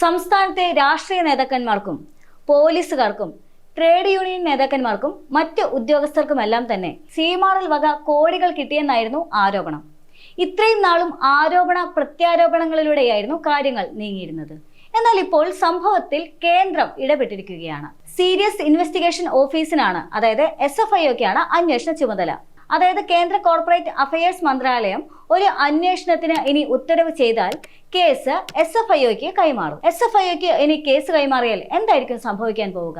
സംസ്ഥാനത്തെ രാഷ്ട്രീയ നേതാക്കന്മാർക്കും പോലീസുകാർക്കും trade union നേതാക്കന്മാർക്കും മറ്റ് ഉദ്യോഗസ്ഥർക്കുമെല്ലാം തന്നെ സീമാറിൽ വക കോടികൾ കിട്ടിയെന്നായിരുന്നു ആരോപണം. ഇത്രയും നാളും ആരോപണ പ്രത്യാരോപണങ്ങളിലൂടെയായിരുന്നു കാര്യങ്ങൾ നീങ്ങിയിരുന്നത്. എന്നാൽ ഇപ്പോൾ സംഭവത്തിൽ കേന്ദ്രം ഇടപെട്ടിരിക്കുകയാണ്. സീരിയസ് ഇൻവെസ്റ്റിഗേഷൻ ഓഫീസിനാണ് അതായത് എസ് എഫ് ഐഒക്കെയാണ് അന്വേഷണ ചുമതല. അതായത് കേന്ദ്ര കോർപ്പറേറ്റ് അഫയേഴ്സ് മന്ത്രാലയം ഒരു അന്വേഷണത്തിന് ഇനി ഉത്തരവ് ചെയ്താൽ കേസ് എസ് എഫ് ഐഒക്ക് കൈമാറും. എസ് എഫ് ഐഒക്ക് ഇനി കേസ് കൈമാറിയാൽ എന്തായിരിക്കും സംഭവിക്കാൻ പോവുക?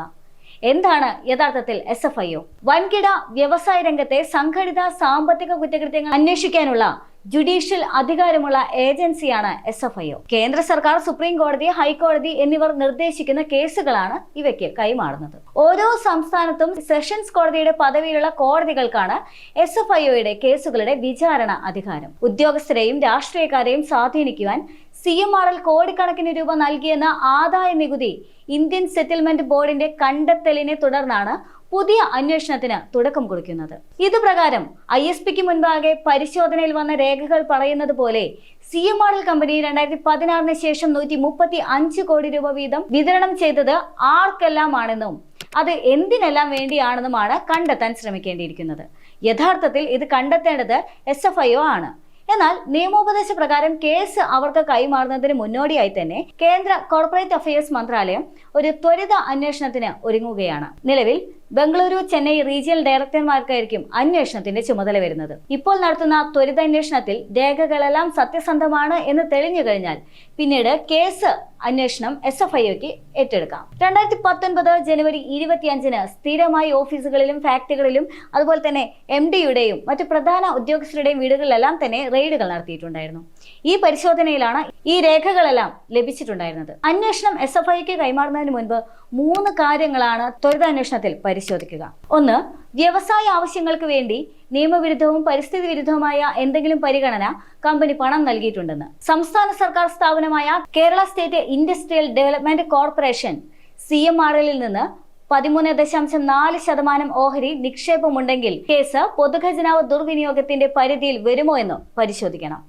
എന്താണ് യഥാർത്ഥത്തിൽ എസ് എഫ് ഐ ഒ വൻകിട വ്യവസായ രംഗത്തെ സംഘടിത സാമ്പത്തിക കുറ്റകൃത്യങ്ങൾ അന്വേഷിക്കാനുള്ള ജുഡീഷ്യൽ അധികാരമുള്ള ഏജൻസിയാണ് എസ് എഫ് ഐ ഒ. കേന്ദ്ര സർക്കാർ സുപ്രീം കോടതി ഹൈക്കോടതി എന്നിവർ നിർദ്ദേശിക്കുന്ന കേസുകളാണ് ഇവയ്ക്ക് കൈമാറുന്നത്. ഓരോ സംസ്ഥാനത്തും സെഷൻസ് കോടതിയുടെ പദവിയിലുള്ള കോടതികൾക്കാണ് എസ് എഫ് ഐ ഒയുടെ കേസുകളുടെ വിചാരണ അധികാരം. ഉദ്യോഗസ്ഥരെയും രാഷ്ട്രീയക്കാരെയും സ്വാധീനിക്കുവാൻ സി എം ആർ എൽ കോടിക്കണക്കിന് രൂപ നൽകിയെന്ന ആദായ നികുതി ഇന്ത്യൻ സെറ്റിൽമെന്റ് ബോർഡിന്റെ കണ്ടെത്തലിനെ തുടർന്നാണ് പുതിയ അന്വേഷണത്തിന് തുടക്കം കുറിക്കുന്നത്. ഇത് പ്രകാരം ഐ എസ് പിക്ക് മുൻപാകെ പരിശോധനയിൽ വന്ന രേഖകൾ പറയുന്നത് പോലെ സി എം എൽ കമ്പനി രണ്ടായിരത്തി പതിനാറിന് ശേഷം നൂറ്റി മുപ്പത്തി അഞ്ച് കോടി രൂപ വീതം വിതരണം ചെയ്തത് ആർക്കെല്ലാമാണെന്നും അത് എന്തിനെല്ലാം വേണ്ടിയാണെന്നുമാണ് കണ്ടെത്താൻ ശ്രമിക്കേണ്ടിയിരിക്കുന്നത്. യഥാർത്ഥത്തിൽ ഇത് കണ്ടെത്തേണ്ടത് എസ് എഫ് ഐ ഒ ആണ്. എന്നാൽ നിയമോപദേശ പ്രകാരം കേസ് അവർക്ക് കൈമാറുന്നതിന് മുന്നോടിയായി തന്നെ കേന്ദ്ര കോർപ്പറേറ്റ് അഫയേഴ്സ് മന്ത്രാലയം ഒരു ത്വരിത അന്വേഷണത്തിന് ഒരുങ്ങുകയാണ്. നിലവിൽ ബംഗളൂരു ചെന്നൈ റീജിയണൽ ഡയറക്ടർമാർക്കായിരിക്കും അന്വേഷണത്തിന്റെ ചുമതല വരുന്നത്. ഇപ്പോൾ നടത്തുന്ന ത്വരിതാന്വേഷണത്തിൽ രേഖകളെല്ലാം സത്യസന്ധമാണ് എന്ന് തെളിഞ്ഞു കഴിഞ്ഞാൽ പിന്നീട് കേസ് അന്വേഷണം എസ് എഫ് ഐക്ക് ഏറ്റെടുക്കാം. രണ്ടായിരത്തി പത്തൊൻപത് ജനുവരി ഇരുപത്തിയഞ്ചിന് സ്ഥിരമായി ഓഫീസുകളിലും ഫാക്ടറികളിലും അതുപോലെ തന്നെ എം ഡിയുടെയും മറ്റു പ്രധാന ഉദ്യോഗസ്ഥരുടെയും വീടുകളിലെല്ലാം തന്നെ റെയ്ഡുകൾ നടത്തിയിട്ടുണ്ടായിരുന്നു. ഈ പരിശോധനയിലാണ് ഈ രേഖകളെല്ലാം ലഭിച്ചിട്ടുണ്ടായിരുന്നത്. അന്വേഷണം എസ് എഫ് ഐക്ക് കൈമാറുന്നതിന് മുൻപ് മൂന്ന് കാര്യങ്ങളാണ് ത്വരിതാന്വേഷണത്തിൽ പരിശോധിക്കുക. ഒന്ന് വ്യവസായ ആവശ്യങ്ങൾക്ക് വേണ്ടി നിയമവിരുദ്ധവും പരിസ്ഥിതി വിരുദ്ധവുമായ എന്തെങ്കിലും പരിഗണന കമ്പനി പണം നൽകിയിട്ടുണ്ടെന്ന്. സംസ്ഥാന സർക്കാർ സ്ഥാപനമായ Kerala state industrial development corporation C M R എല്ലിൽ നിന്ന് പതിമൂന്ന് ദശാംശം നാല് ശതമാനം ഓഹരി നിക്ഷേപമുണ്ടെങ്കിൽ കേസ് പൊതുഖജനാവ് ദുർവിനിയോഗത്തിന്റെ പരിധിയിൽ വരുമോ എന്ന് പരിശോധിക്കണം.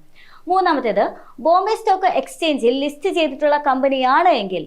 മൂന്നാമത്തേത് ബോംബെ സ്റ്റോക്ക് എക്സ്ചേഞ്ചിൽ ലിസ്റ്റ് ചെയ്തിട്ടുള്ള കമ്പനിയാണ് എങ്കിൽ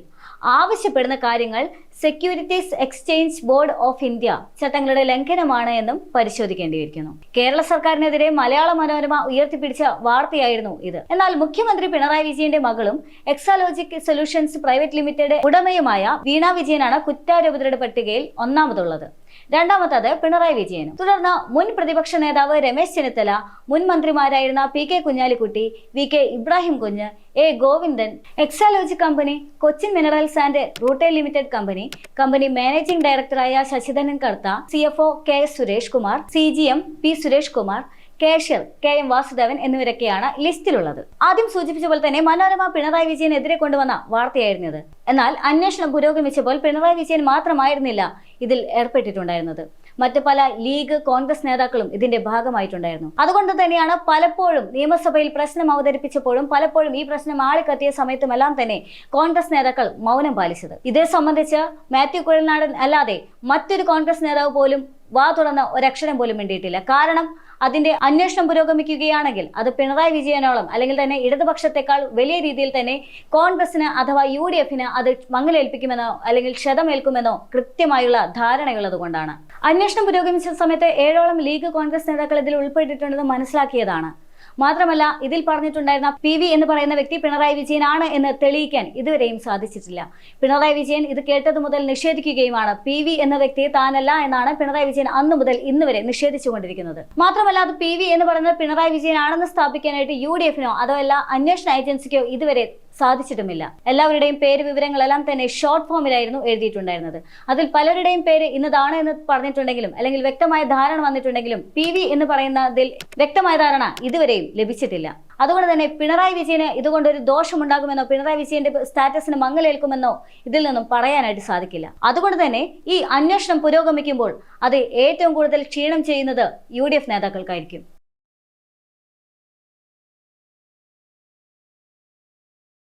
ആവശ്യപ്പെടുന്ന കാര്യങ്ങൾ securities exchange board of India ചട്ടങ്ങളുടെ ലംഘനമാണ് എന്നും പരിശോധിക്കേണ്ടിയിരിക്കുന്നു. കേരള സർക്കാരിനെതിരെ മലയാള മനോരമ ഉയർത്തിപ്പിടിച്ച വാർത്തയായിരുന്നു ഇത്. എന്നാൽ മുഖ്യമന്ത്രി പിണറായി വിജയന്റെ മകളും എക്സാലോജിക് സൊല്യൂഷൻസ് പ്രൈവറ്റ് ലിമിറ്റഡ് ഉടമയുമായ വീണ വിജയനാണ് കുറ്റാരോപിതരുടെ പട്ടികയിൽ ഒന്നാമതുള്ളത്. രണ്ടാമത്തത് പിണറായി വിജയനും. തുടർന്ന് മുൻ പ്രതിപക്ഷ നേതാവ് രമേശ് ചെന്നിത്തല മുൻ മന്ത്രിമാരായിരുന്ന P K Kunhalikutty V K Ibrahim Kunju A Govindan Exalogic company Cochin minerals and rutile limited company company managing ഡയറക്ടറായ Sasidharan Kartha C F O K Suresh Kumar C G M P Suresh Kumar cashier K M Vasudevan എന്നിവരൊക്കെയാണ് ലിസ്റ്റിലുള്ളത്. ആദ്യം സൂചിപ്പിച്ച പോലെ തന്നെ മനോരമ പിണറായി വിജയനെതിരെ കൊണ്ടുവന്ന വാർത്തയായിരുന്നു ഇത്. എന്നാൽ അന്വേഷണം പുരോഗമിച്ചപ്പോൾ പിണറായി വിജയൻ മാത്രമായിരുന്നില്ല ഇതിൽ ഏർപ്പെട്ടിട്ടുണ്ടായിരുന്നത്. മറ്റ് പല ലീഗ് കോൺഗ്രസ് നേതാക്കളും ഇതിന്റെ ഭാഗമായിട്ടുണ്ടായിരുന്നു. അതുകൊണ്ട് തന്നെയാണ് പലപ്പോഴും നിയമസഭയിൽ പ്രശ്നം അവതരിപ്പിച്ചപ്പോഴും പലപ്പോഴും ഈ പ്രശ്നം ആളിക്കത്തിയ സമയത്തുമെല്ലാം തന്നെ കോൺഗ്രസ് നേതാക്കൾ മൗനം പാലിച്ചത്. ഇതേ സംബന്ധിച്ച് മാത്യു കുഴൽനാടൻ അല്ലാതെ മറ്റൊരു കോൺഗ്രസ് നേതാവ് പോലും വാ തുറന്ന ഒരക്ഷരം പോലും വേണ്ടിയിട്ടില്ല കാരണം അതിന്റെ അന്വേഷണം പുരോഗമിക്കുകയാണെങ്കിൽ അത് പിണറായി വിജയനോളം അല്ലെങ്കിൽ തന്നെ ഇടതുപക്ഷത്തെക്കാൾ വലിയ രീതിയിൽ തന്നെ കോൺഗ്രസിന് അഥവാ യു ഡി എഫിന് അത് മങ്ങലേൽപ്പിക്കുമെന്നോ അല്ലെങ്കിൽ ക്ഷതമേൽക്കുമെന്നോ കൃത്യമായുള്ള ധാരണയുള്ളത് കൊണ്ടാണ് അന്വേഷണം പുരോഗമിച്ച സമയത്ത് ഏഴോളം ലീഗ് കോൺഗ്രസ് നേതാക്കൾ ഇതിൽ ഉൾപ്പെട്ടിട്ടുണ്ടെന്ന് മനസ്സിലാക്കിയതാണ്. മാത്രമല്ല ഇതിൽ പറഞ്ഞിട്ടുണ്ടായിരുന്ന പി വി എന്ന് പറയുന്ന വ്യക്തി പിണറായി വിജയനാണ് എന്ന് തെളിയിക്കാൻ ഇതുവരെയും സാധിച്ചിട്ടില്ല. പിണറായി വിജയൻ ഇത് കേട്ടത് മുതൽ നിഷേധിക്കുകയുമാണ്. പി വി എന്ന വ്യക്തി താനല്ല എന്നാണ് പിണറായി വിജയൻ അന്ന് മുതൽ ഇന്ന് വരെ നിഷേധിച്ചുകൊണ്ടിരിക്കുന്നത്. മാത്രമല്ല അത് പി വി എന്ന് പറയുന്നത് പിണറായി വിജയനാണെന്ന് സ്ഥാപിക്കാനായിട്ട് യു ഡി എഫിനോ അതല്ല അന്വേഷണ ഏജൻസിക്കോ ഇതുവരെ സാധിച്ചിട്ടുമില്ല. എല്ലാവരുടെയും പേര് വിവരങ്ങളെല്ലാം തന്നെ ഷോർട്ട് ഫോമിലായിരുന്നു എഴുതിയിട്ടുണ്ടായിരുന്നത്. അതിൽ പലരുടെയും പേര് ഇന്നതാണ് എന്ന് പറഞ്ഞിട്ടുണ്ടെങ്കിലും അല്ലെങ്കിൽ വ്യക്തമായ ധാരണ വന്നിട്ടുണ്ടെങ്കിലും പി വി എന്ന് പറയുന്നതിൽ വ്യക്തമായ ധാരണ ഇതുവരെയും ലഭിച്ചിട്ടില്ല. അതുകൊണ്ട് തന്നെ പിണറായി വിജയന് ഇതുകൊണ്ട് ഒരു ദോഷമുണ്ടാകുമെന്നോ പിണറായി വിജയന്റെ സ്റ്റാറ്റസിന് മങ്ങലേൽക്കുമെന്നോ ഇതിൽ നിന്നും പറയാനായിട്ട് സാധിക്കില്ല. അതുകൊണ്ട് തന്നെ ഈ അന്വേഷണം പുരോഗമിക്കുമ്പോൾ അത് ഏറ്റവും കൂടുതൽ ക്ഷീണം ചെയ്യുന്നത് യു നേതാക്കൾക്കായിരിക്കും.